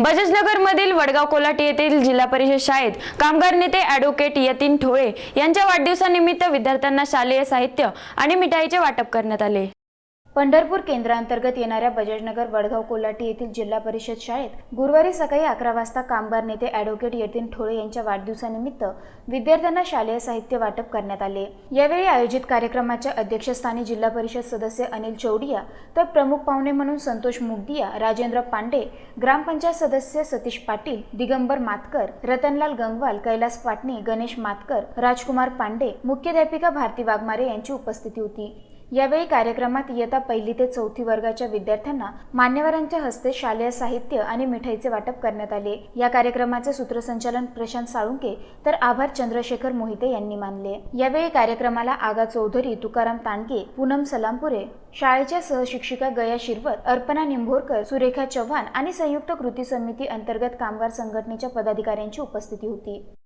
बजाजनगरमधील वडगाव कोलाटी येथील जिल्हा परिषद शाळेत कामगार नेते ॲडव्होकेट यतीन ठोळे यांच्या वाढदिवसानिमित्त विद्यार्थ्यांना शालेय साहित्य आणि मिठाईचे वाटप करण्यात आले. पंढरपूर केंद्रांतर्गत येणाऱ्या बजाजनगर वडगाव कोल्हाटी येथील जिल्हा परिषद शाळेत गुरुवारी सकाळी अकरा वाजता कामगार नेते ॲडव्होकेट यतीन ठोळे यांच्या वाढदिवसानिमित्त विद्यार्थ्यांना शालेय साहित्य वाटप करण्यात आले. यावेळी आयोजित कार्यक्रमाच्या अध्यक्षस्थानी जिल्हा परिषद सदस्य अनिल चौडिया तर प्रमुख पाहुणे म्हणून संतोष मुगदिया राजेंद्र पांडे ग्रामपंचायत सदस्य सतीश पाटील दिगंबर मातकर रतनलाल गंगवाल कैलास पाटणे गणेश मातकर राजकुमार पांडे मुख्याध्यापिका भारती वाघमारे यांची उपस्थिती होती. यावेळी कार्यक्रमात इयत्ता पहिली ते चौथी वर्गाच्या विद्यार्थ्यांना मान्यवरांच्या हस्ते शालेय साहित्य आणि मिठाईचे वाटप करण्यात आले. या कार्यक्रमाचे सूत्रसंचालन प्रशांत साळुंके तर आभार चंद्रशेखर मोहिते यांनी मानले. यावेळी कार्यक्रमाला आगा चौधरी तुकाराम तांडके पूनम सलामपुरे शाळेच्या सहशिक्षिका गया शिरवत अर्पणा निंभोरकर सुरेखा चव्हाण आणि संयुक्त कृती समिती अंतर्गत कामगार संघटनेच्या पदाधिकाऱ्यांची उपस्थिती होती.